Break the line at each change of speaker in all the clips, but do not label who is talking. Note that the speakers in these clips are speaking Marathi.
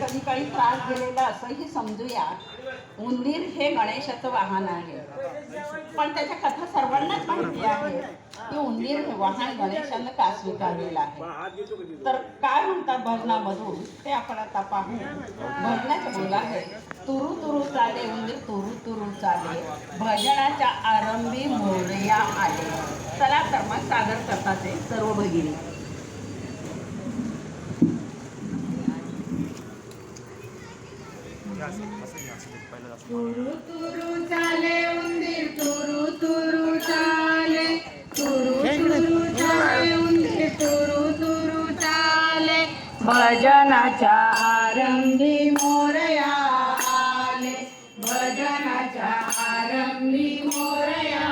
कधी काळी त्रास दिलेला असंही समजूया. उंदीर हे गणेशाचं वाहन आहे. पण त्याच्या कथा सर्वांनाच माहिती आहे. की उंदीर हे वाहन गणेशानं का स्वीकारलेलं आहे? तर काय म्हणतात भजनामधून? ते आपण आता पाहू. भजनाचं बोल आहे तुरु तुरु चाले उंदीर तुरु तुरु चाले. भजनाच्या आरंभी मोरया आले. चला तर मग सादर ते सर्व भगिनी.
तुरु तुरु चाले उंदीर तुरु तुरु चाले. तुरु तुरु चाले उंदीर तुरु तुरु चाले. भजनाच्या आरंभी मोरया आले भजनाच्या आरंभी मोरया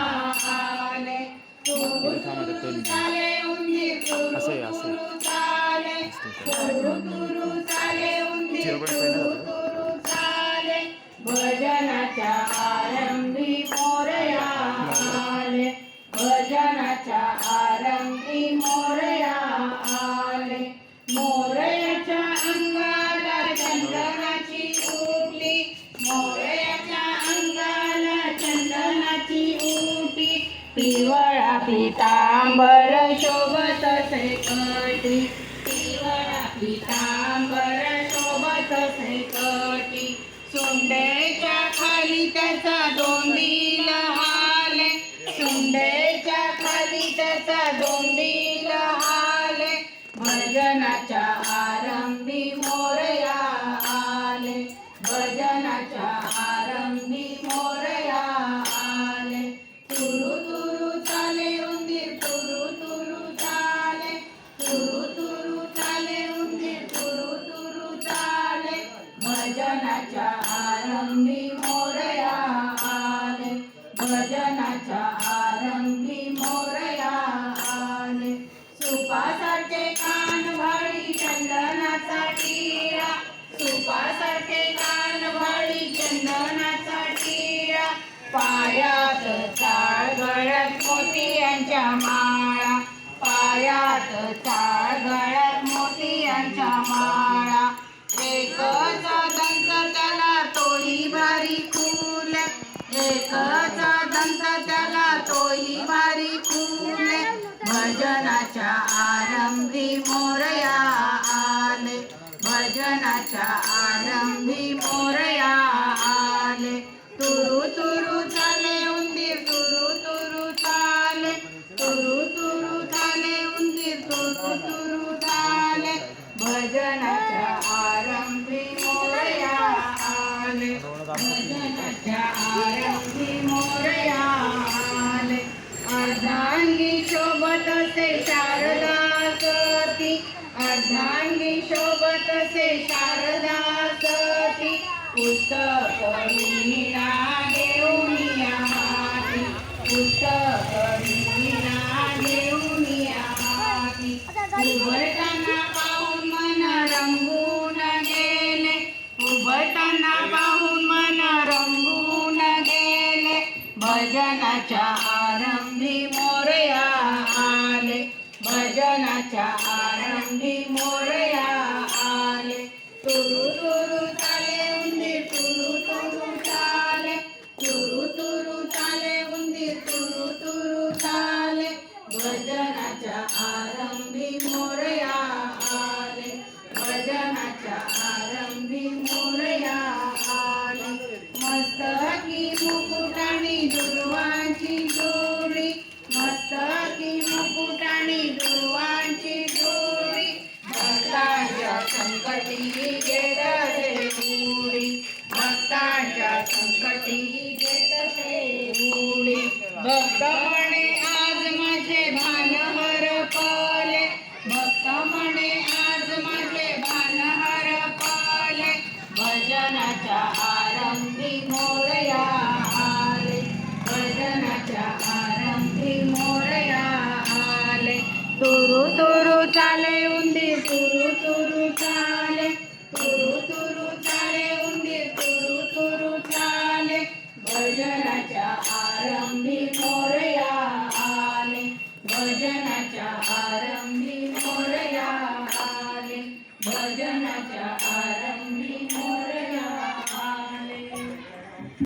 आले तुरु तुरु चाले उंदीर तुरु तुरु चाले. तुरु मोरया आले. मोरयाच्या अंगाला चंदनाची उठली मोरयाच्या अंगाला चंदनाची उठी पिवळा पितांबर शोभत से कटी पिवळा पितांबर शोभत से कटी सुंडेच्या खाली त्याचा दोन टिळा सुपासारखे कान भाळी चंदनाचा टिळा पायात चाळ गळ्यात मोतियांच्या माळा. पायात चाळ गळ्यात मोतियांच्या माळा. एकच दंत त्याला तोही भारी फुल. एकच दंत त्याला तोही भारी फुल. भजनाच्या आरंभी मोर भजनाच्या आरंभी मोरया आले. तुरु तुरु चाले उंदीर तुरु तुरु चाले तुरु तुरु चाले उंदीर तुरु तुरु चाले भजनाच्या आरंभी मोरया आले. भजनाच्या आरंभी मोरया आले. अर्धांगी शोभत असे शारदा सती अर्धांगी शोभत असे शारदा सती पुस्तक लीना देऊनिया माती पुस्तक लीना देऊनिया माती. उभटाना पाहून मन रंगून गेले उभटाना पाहून मन रंगून गेले. भजनाच्या आरंभी मोरया आले भजनाच्या आरंभी मोरया संकटी घेत से उडी भक्त म्हणे आज माझे भान हरपले भक्त म्हणे आज माझे भान हरपले भजनाच्या आरंभी मोरया आले. भजनाच्या आरंभी मोरया आले. तुरु तुरु भजनाच्या आरंभी मोरया आले. भजनाच्या